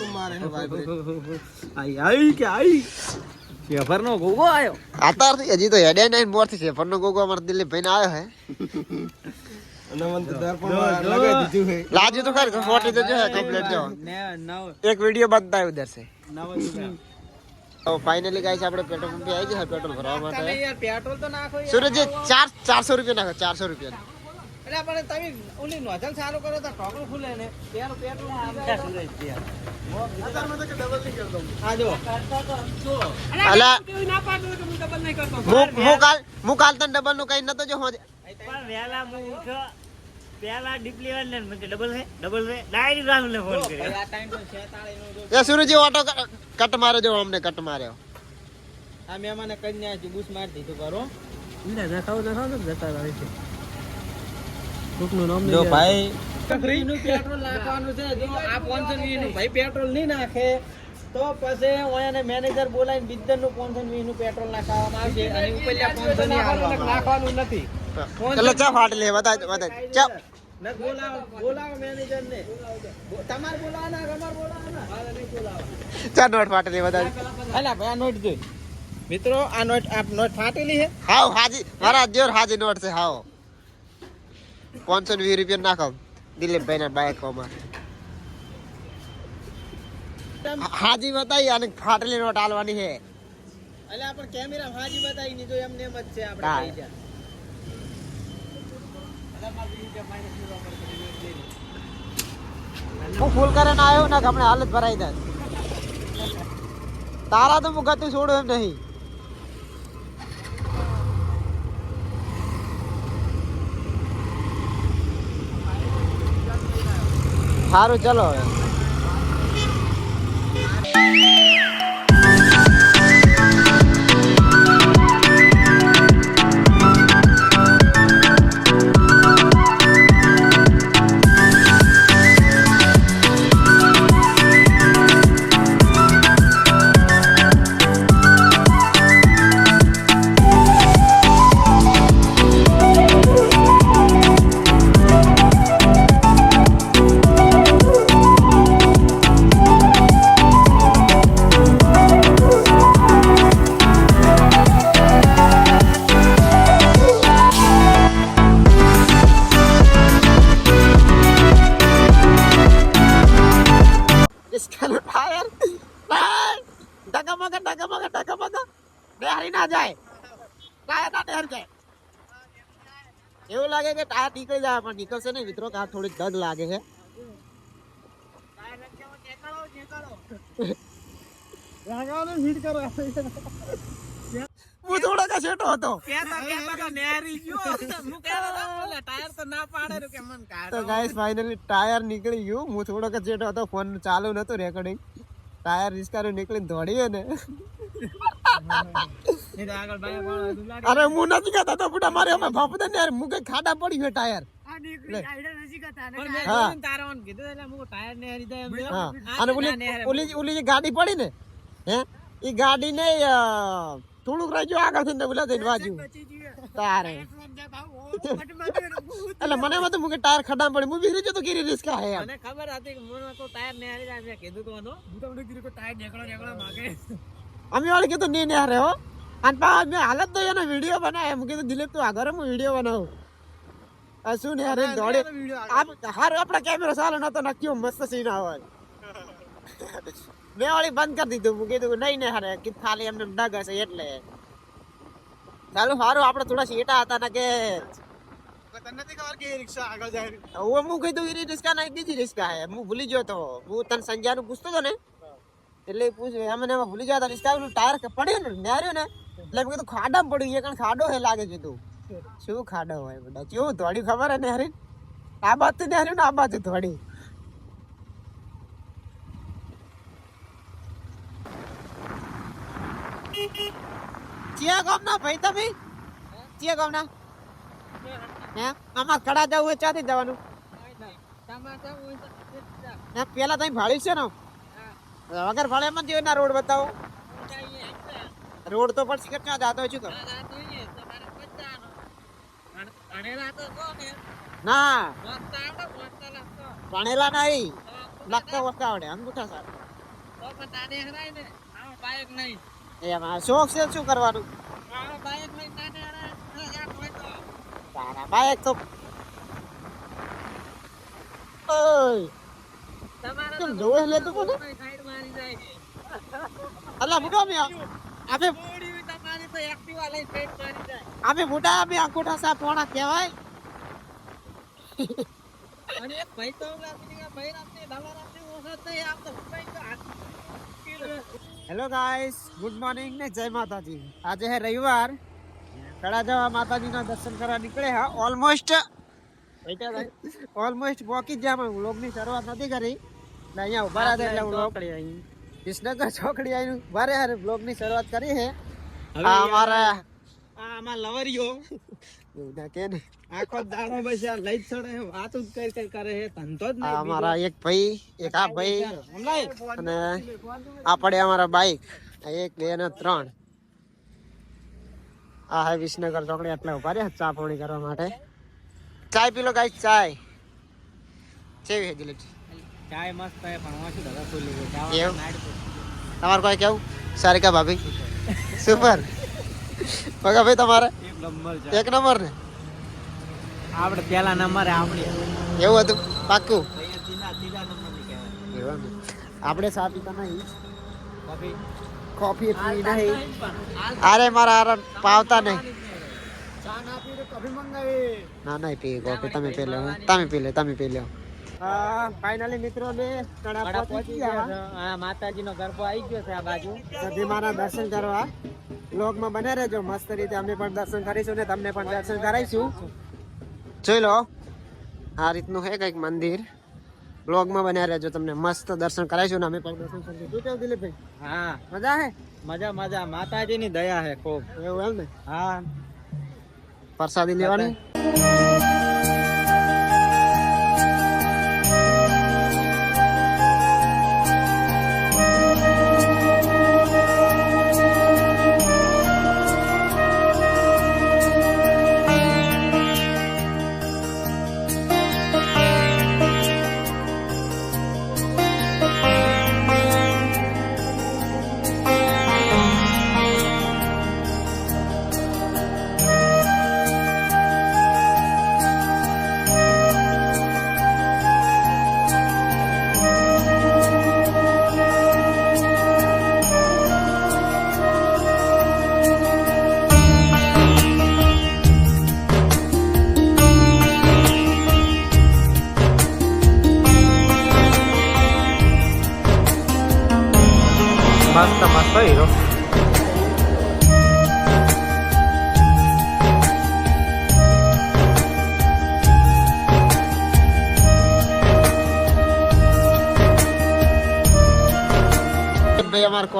કેટલું મારે છે vibrate. આઈ આઈ કે આઈ શેફર નો ગોગો આયો અત્યારથી હજી તો હેડે નહીં મોરથી છે ફરનો ગોગો અમારા દિલીપ ભાઈ આવ્યો હે અને મને તો દર્પણમાં લગાઈ દીધું છે. લાજુ તો ખરી ફોટી તો જો હે કમ્પ્લીટ જો ને નવ એક વિડિયો બતાવ્યો ઉધર છે નવ રૂપિયા તો ફાઇનલી ગાઈસ આપણે પેટ્રોલ પંપે આવી ગયા પેટ્રોલ ભરવા તમે માટે યાર પેટ્રોલ તો નાખો યાર. સુરજજી ચાર ચારસો રૂપિયા નાખો ચારસો રૂપિયા એટલે પણ તમે ઓલી નોઝલ ચાલુ કરો તો ઢોકળું ખુલે ને હા ડબલ નહીં કરતો? હું હું કાલ તને ડબલનું કઈ નતો જો હું પહેલા ડીપલી વાળને મને ડબલ છે? ડબલ છે? ડાયરેક્ટ રાહુલને ફોન કર્યો. આ ટાઈમ તો શેતાળી નો જો. એ સુરજી ઓટો કટ માર્યો જો અમને કટ માર્યો. આ મહેમાને કન્યા જુબુસ મારી દીધું કરો જો ભાઈ પેટ્રોલ નાખવાનું છે. જો આ 520 નું ભાઈ પેટ્રોલ નહીં નાખે તો પછી ઓયાને મેનેજર બોલાવીને બિદ્દરનું 520 પેટ્રોલ નાખવામાં આવશે. અને ઉપરલ્યા 520 નાખવાનું નથી. એટલે ચા ફાટ લે બધા બધા ચા. ન બોલાવો બોલાવો મેનેજર ને બો- તમારે બોલાવવાના કે અમારે નહીં બોલાવવાના. ચા નોટ ફાટ લે બધા અલા ભાઈ આ નોટ જોઈ. મિત્રો આ નોટ આ નોટ ફાટેલી છે? હાવ હાજી મારા જોર હાજી નોટ છે હાવ પાંચસો ને વીસ રૂપિયા નાખો દિલીપભાઈ ના બાઈકોમાં હાજી બતાવી અને ફાટલી નોટ આલવાની છે. એટલે આપણે કેમેરા હાજી બતાવી નહીં તો એમને એમ જ છે આપણે હું. ફૂલ કરીને આવ્યો ને હમણાં હાલત ભરાઈ દે તારા તો હું ગતિ છોડું એમ નહીં. સારું ચલો હવે. નીકળી જાય પણ નીકળશે નહીં મિત્રો કે આ થોડીક દગ લાગે છે. હું થોડો કે છેટો હતો. તો નેરી ગયો. હું કહેતો તો બોલે ટાયર તો ના પાડે રું કે મન તો કાઢો ગાઈસ ફાઇનલી ટાયર નીકળી ગયું. હું થોડો કે છેટો હતો ફોન ચાલુ નતો રેકોર્ડિંગ ટાયર રિસ્કારું નીકળીને દોડીએ ને. અરે હું નથી કહેતા તો બુડા મારે અમે ભાપદે ને યાર મુકે ખાડા પડી ગયો ટાયર. જોયું ને ના ગાડી પડી ને હે? એ ગાડી ને થોડુંક રહી આગળ થઈને બોલા થઈને બાજુ તારે. એટલે મને એમાં તો મૂકે ટાયર ખડા પડી. હું બીરી તો કેરી રિસ્ક હે મને ખબર હતી કે મને તો ટાયર નેરી જાય મેં કીધું તો હું તમને કીધું કે ટાયર નેકળો નેકળો માગે. અમે વાળી કીધું નહીં ને હો. અને પા મેં હાલત તો એનો વીડિયો બનાવ્યો. એમ કીધું દિલીપ તું આગળ હું વીડિયો બનાવું. શું ને અરે દોડે. હાર આપણા કેમેરો સારો નતો નક્કી મસ્ત સીન આવે મેં વાળી બંધ કરી દીધું. મૂકી કીધું નહીં ને હારે. કે ખાલી એમને ડગ હશે એટલે. ચાલુ સારું આપણે થોડા શેટા હતા ને કે. તને નથી ખબર કે રિક્ષા આગળ જાય? હું કીધું એ રિસ્કા નહીં બીજી રિસ્કા હે. હું ભૂલી ગયો તો. હું તને સંજ્ઞાનું પૂછતો હતો ને. એટલે એ પૂછ એમ ને એમાં ભૂલી જતા રિસ્કા પેલું ટાયર પડ્યું ને નેર્યો ને એટલે મેં કીધું ખાડા પડ્યું એ કારણ ખાડો હે લાગે છે તું. શું ખાડો હોય બધા? કેવું થોડી ખબર હે નેરી આ બાજુ નેર્યું ને આ બાજુ થોડી ચિયા ગામના ભાઈ તમે? ચિયા ગામના? હે? આમાં કડા જવું હોય ચાથી જવાનું? પેલા તમે ભાળી છે ને? વગર મનમાં ના રોડ બતાવો. રોડ તો પણ કેટલા ક્યાં જાતો છું શું ના. ભણેલા નહીં. લખતા વસ્તુ આવડે. અંગૂઠા સર એમાં શોખ છે, શું કરવાનું? તારા બાઈક તો ઓય. કેમ જોવે કોને અલા મે આપે તમારી તો એક્ટિવા લઈ સાઈડ મારી જાય. આપે મોટા આપે અંગૂઠા સા પોણા કહેવાય? અને એક ભાઈ તો ઓલા પેલી આ ભાઈ રાતે ડાલા રાતે ઓછો થઈ તો ભાઈ તો હાથ હેલો ગાઈસ ગુડ મોર્નિંગ ને જય માતાજી. આજે હે રવિવાર. તળાજવા માતાજીના દર્શન કરવા નીકળે હા. ઓલમોસ્ટ ઓલમોસ્ટ પહોંચી ગયા ગયા વ્લોગની શરૂઆત નથી કરી. એટલે અહીંયા ઊભા રહ્યા એટલે વ્લોગ વિસનગર ચોકડી આવીને ઊભા રહ્યા અને વ્લોગની શરૂઆત કરી છે. આ અમારા આ આમાં લવરીઓ. એવું ના કે ને. આખો દાડો બસ આ લઈ ચડે છે, જ કરી કરી કરે છે ધંધો જ નહીં અમારા એક ભાઈ એક આ ભાઈ અને આ પડે અમારા બાઈક એક બે ને ત્રણ. આ હે વિસનગર ચોકડી એટલે ઊભા રહ્યા ચા પાણી કરવા માટે. ચાય પી લો ચાય. કેવી હે જલેબી? ચાય મસ્ત છે પણ ઓછી ધગા ખુલ્લી છે ચાવા તમારે કોઈ કેવું? સારિકા ભાભી. સુપર. પગા ભાઈ તમારે? એક નંબર છે. એક નંબર ને? આપણે પહેલા નંબરે આપણી એવું હતું? પાક્કું? આપણે ચા પીતા નહીં. કોફી? કોફી પી નહીં. અરે મારા આરા પાવતા નહીં. ચા ના પી કોફી મંગાવી. ના ના પી કોફી. તમે પી લો તમે પી લો તમે પી લો. ફાઇનલી મિત્રો ને કડા પહોંચી ગયા. આ માતાજીનો ગરબો આવી ગયો છે આ બાજુ. સધી મારા દર્શન કરવા. બ્લોગમાં બને રહેજો. મસ્ત રીતે અમે પણ દર્શન કરીશું ને તમને પણ દર્શન કરાવીશું. જોઈ લો આ રીતનું છે કંઈક મંદિર. બ્લોગમાં બન્યા રહેજો તમને મસ્ત દર્શન કરાવીશું ને અમે પણ દર્શન કરીશું શું કેવું દિલીપભાઈ? હા. મજા હે? મજા મજા. માતાજીની દયા છે ખૂબ. એવું એમ ને? હા. પ્રસાદી લેવાની?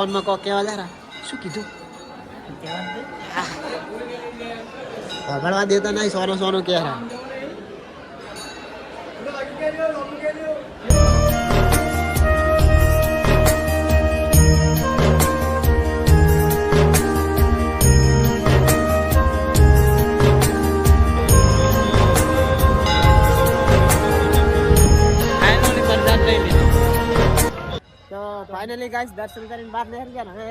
ભાઈ કો કોક કેવા જરા શું કીધું? ભગડવા દેતા નહીં સોનો સોનો કે ફાઇનલી ગાઈસ દર્શન કરીને બહાર નીકળી ગયા હવે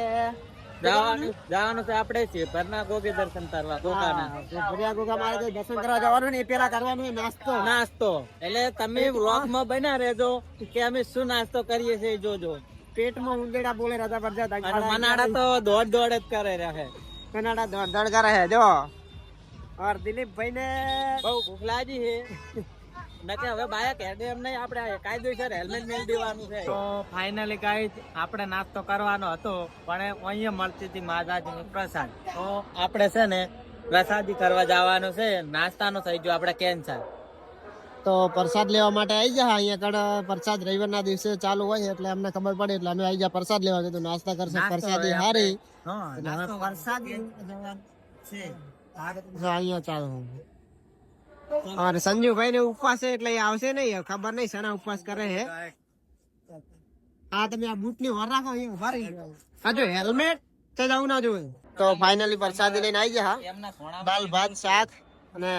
જવાનું જવાનું. છે આપણે છે પરના ગોગી દર્શન કરવા ગોગાના. ભર્યા ગોગા મારે દર્શન કરવા જવાનું ને પેલા કરવાનું નાસ્તો. નાસ્તો. એટલે તમે વ્લોગમાં બના રહેજો કે અમે શું નાસ્તો કરીએ છીએ જોજો. પેટમાં ઉંદેડા બોલે રાજા પરજા અને મનાડા તો દોડ દોડ જ કરે રહે. કનાડા દોડ દોડ કરે હે જો. ઓર દિલીપ ભાઈ ને બહુ ભૂખ લાગી છે. નકે હવે બાયક હેડે એમ નહીં આપણે કાયદેસર હેલ્મેટ મેળ દેવાનું છે. તો ફાઇનલી ગાઈસ આપણે નાસ્તો કરવાનો હતો પણ અહીંયા મળતી હતી માતાજીની પ્રસાદ. તો આપણે છે ને પ્રસાદી કરવા જવાનું છે નાસ્તાનો થઈ ગયો આપણે કેન્સર તો પ્રસાદ લેવા માટે આવી જા અહીંયા કણ પ્રસાદ રવિવારના દિવસે ચાલુ હોય એટલે અમને ખબર પડે એટલે અમે આવી જા પ્રસાદ લેવા. કીધું નાસ્તા કરશે પ્રસાદી હારી. હા છે અહીંયા ચાલુ. અને સંજુભાઈ ને ઉપવાસ એટલે આવશે નહીં. ખબર નહીં સના ઉપવાસ કરે છે. હા તમે આ બૂટની વર રાખો હા જો હેલ્મેટ તો જવું ના જોવે તો ફાઇનલી પ્રસાદી લઈને આવી ગયા. હા દાલ, ભાત, શાક અને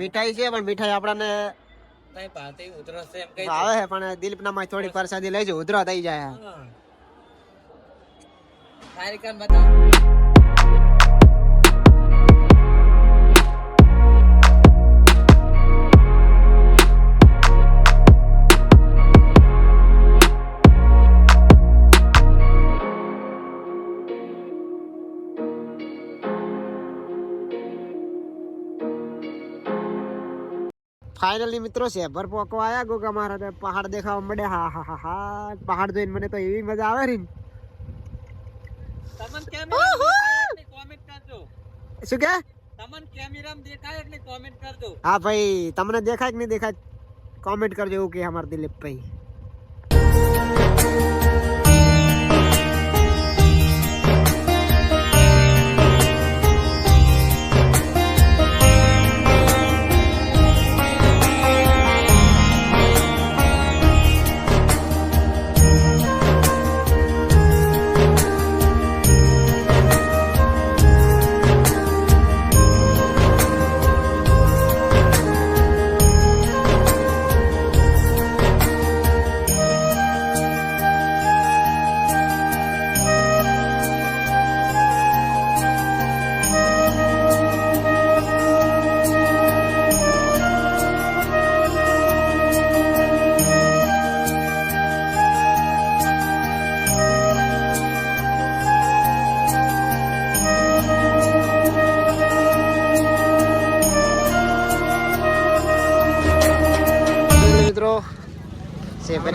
મીઠાઈ છે, પણ મીઠાઈ આપણને આવે છે, પણ દિલીપ ના થોડી પ્રસાદી લઈ ઉધરો થઈ જાય. કાર્યક્રમ બતાવો. ફાઇનલી મિત્રો શેભર પોકો આયા ગોગા મારા ને પહાડ દેખાવા મળે હા હા હા હા. પહાડ જોઈને મને તો એવી મજા આવે રી તમને કેમેરા કોમેન્ટ કરજો. શું કે? તમને કેમેરામાં દેખાય એટલે કોમેન્ટ કરજો. હા ભાઈ તમને દેખાય કે નહીં દેખાય? કોમેન્ટ કરજો એવું કે અમારા દિલીપ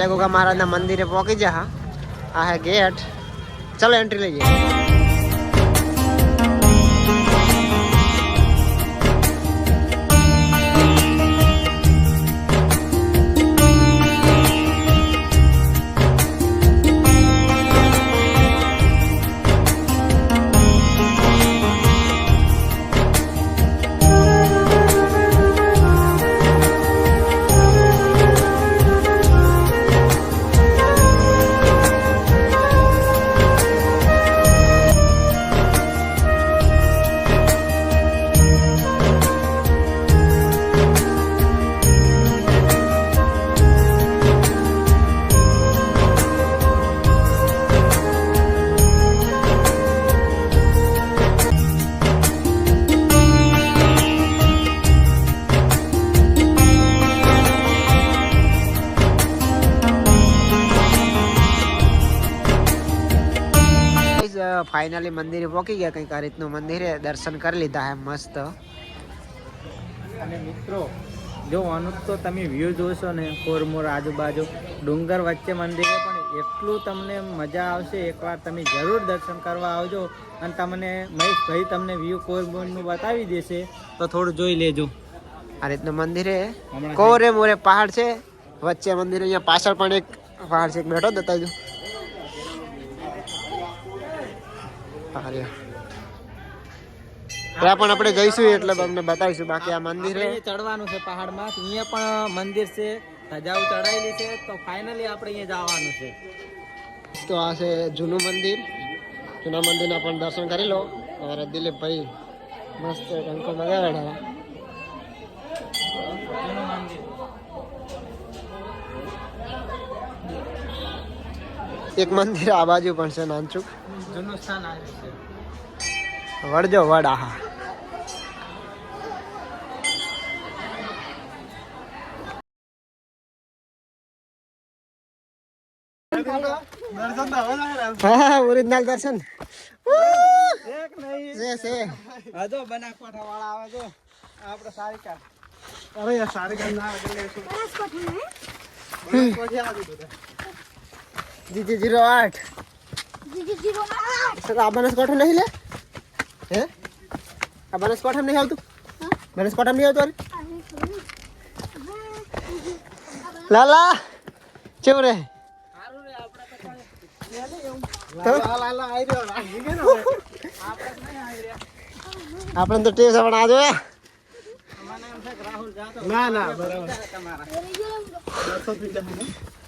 ગોગા મહારાજના મંદિરે પહોંચી જા હા આ હે ગેટ ચલો એન્ટ્રી લઈ ફાઇનલી મંદિરે પહોંચી ગયા. કંઈક આ રીતનું મંદિરે દર્શન કરી લીધા હે મસ્ત. અને મિત્રો જો અનુપ તો તમે વ્યૂ જોશો ને કોરમોર આજુબાજુ ડુંગર વચ્ચે મંદિરે પણ એટલું તમને મજા આવશે. એકવાર તમે જરૂર દર્શન કરવા આવજો અને તમને મહેશભાઈ તમને વ્યૂ કોરમોરનું બતાવી દેશે. તો થોડું જોઈ લેજો. આ રીતનું મંદિરે કોરે મોરે પહાડ છે. વચ્ચે મંદિર અહીંયા પાછળ પણ એક પહાડ છે. એક બેઠો બતાવજો. ત્યાં પણ આપણે જઈશું એટલે તમને બતાવીશું બાકી આ મંદિર ચડવાનું છે પહાડમાં અહીંયા પણ મંદિર છે. ધજાઓ ચડાયેલી છે તો ફાઇનલી આપણે અહીંયા જવાનું છે. તો આ છે જૂનું મંદિર. જૂના મંદિરના પણ દર્શન કરી લો. અમારા દિલીપભાઈ મસ્ત ટંકો લગાવેલા એક મંદિર આ બાજુ પણ છે નાનચુક. જૂનું સ્થાન આવ્યું છે. વડજો વડ આહા હા ઓરિજિનલ દર્શન. છે છે. હજો બનાસકાંઠા વાળા આવે તો આપણે સારી કાર જીજી જીરો આઠ. સર આ બનાસકાંઠા નહીં લે? હે? આ બનાસકાંઠા નહીં આવતું? બનાસકાંઠા નહીં આવતું અરે. લાલા કેમ રે? આપણે તો ટેસ પણ આ જોયા ના ના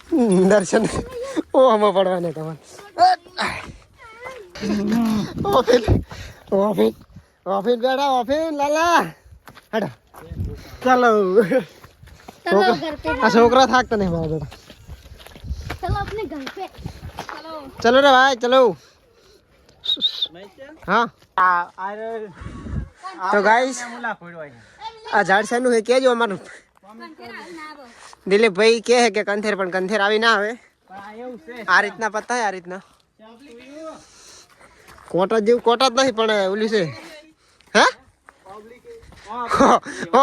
દર્શન ઓમાં પડવાના તમારે ઓફિન ઓફિન ઓફિન બેઠા ઓફિન લાલા હડો ચાલો આ છોકરા થાકતા નહીં મારા બેટા ચલો રે ભાઈ ચલો હા તો ગાઈસ આ ઝાડ શાનું છે કેજો અમારું દિલીપભાઈ કહે છે કે કંથેર પણ કંથેર આવી ના આવે. આ રીતના પત્તા આ રીતના. કોટા જેવું કોટા જ નહીં પણ ઓલી છે. હે?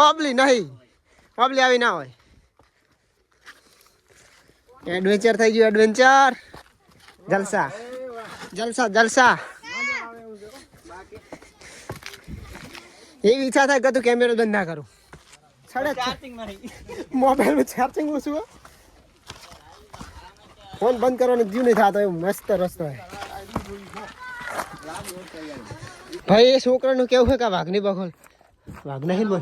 ઓબલી નહીં. ઓબલી આવી ના હોય. એડવેન્ચર થઈ ગયું એડવેન્ચર જલસા. જલસા જલસા. એવી ઈચ્છા થાય કે તું કેમેરો બંધ ના કરું. છડે મોબાઈલમાં ચાર્જિંગ ઓછું. ફોન બંધ કરવાનો જીવ નહીં થતો એવું મસ્ત રસ્તો ભાઈ એ છોકરાનું કેવું છે કે વાઘની બખોલ વાઘ નહીં બોલ.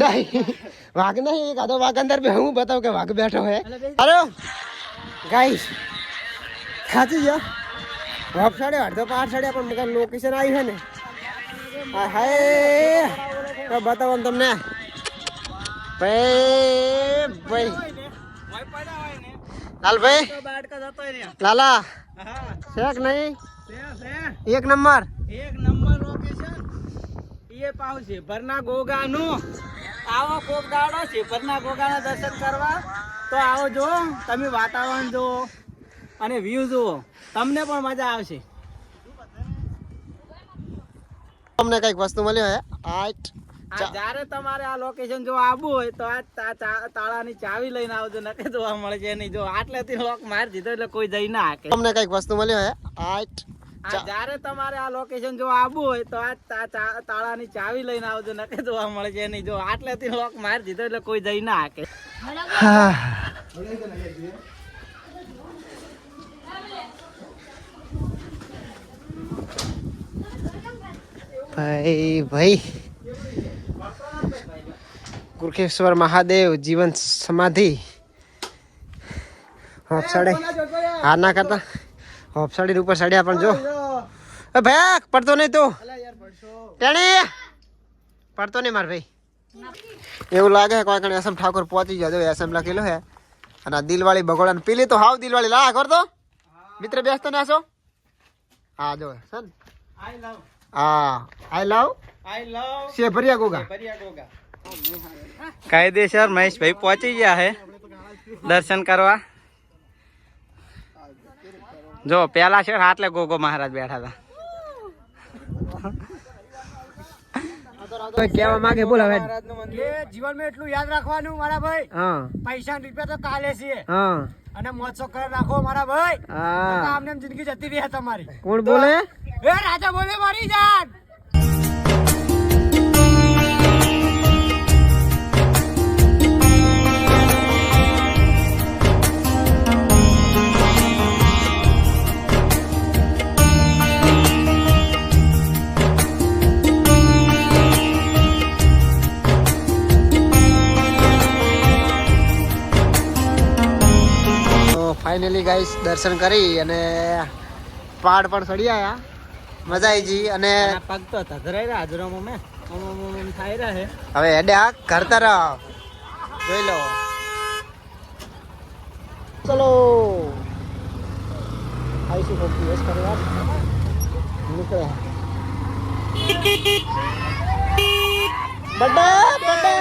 નહીં. વાઘ નહીં એક આધો વાઘ અંદર બે હું બતાવું કે વાઘ બેઠો હે. અરે ગાઈશ સાચી ગયા. વાપ સાડે અડધો પાર સાડે પણ લોકેશન આવી છે ને. હા. હાય બતાવો તમને. ભાઈ ભાઈ. લાલભાઈ લાલા. શેક નહીં? એક નંબર. એક નંબર લોકેશન એ પાવ છે ભરના ગોગાનું આવો કોક દાડો છે ભરના ગોગાના દર્શન કરવા. તો આવો જો તમે વાતાવરણ જુઓ અને વ્યૂ જુઓ. તમને પણ મજા આવશે. તમને કંઈક વસ્તુ મળ્યો હે આઠ આ જ્યારે તમારે આ લોકેશન જો આવવું હોય તો આ તાળાની ચાવી લઈને આવજો નકે જોવા મળે છે નહીં. જો આટલેથી લોક માર દીધો એટલે કોઈ જઈ ના હાકે. તમને કંઈક વસ્તુ મળ્યો હે? આઠ જ્યારે તમારે આ લોકેશન જો આવવું હોય તો આ તાળાની ચાવી લઈને આવજો નકે જોવા મળે છે નહીં. જો આટલેથી લોક માર દીધો એટલે કોઈ જઈ ના હાકે. ભાઈ ભાઈ. કુરખેશ્વર મહાદેવ જીવન સમાધિ. હોપસાડે હા ના કરતા. હોપસાડી ઉપર સડ્યા પણ જો. એ ભાઈ પડતો નહીં તું. ટેણી. પડતો નહીં માર ભાઈ. એવું લાગે કોઈ કણે એસમ ઠાકોર પહોંચી જજો એસમ લખેલો હે અને આ દિલવાળી ભગોડા ને પેલી તો. હાવ દિલવાળી. લા કરતો મિત્ર બેસતો ને આસો હા જો સન આઈ લવ હા આઈ લવ આઈ લવ શે ભરિયા ગોગા. ભરિયા ગોગા. કાયદેસર મહેશભાઈ પહોંચી ગયા હે. દર્શન કરવા. જો પેલા છે આટલે ગોગો મહારાજ બેઠા હતા. કોઈ માંગે બોલ હવે. જીવનમાં એટલું યાદ રાખવાનું મારા ભાઈ. પૈસા રૂપિયા તો કાલે છે અને મોજો કરી રાખો મારા ભાઈ. હા. આમને જિંદગી જતી રહી તમારી. કોણ બોલે? એ રાજા બોલે મારી જાન. ફાઇનલી ગાઈસ દર્શન કરી અને પહાડ પણ ચડી આયા. મજા આવી ગઈ અને પગ તો ધધરાઈ રહ્યા હાજરોમાં મેં ઓમ ઓમ ઓમ ઓમ થાય રહ્યા હે હવે હેડે આ ઘર તરફ. જોઈ લો. ચલો. આવીશું કોક દિવસ કરવા નીકળ્યા બડે.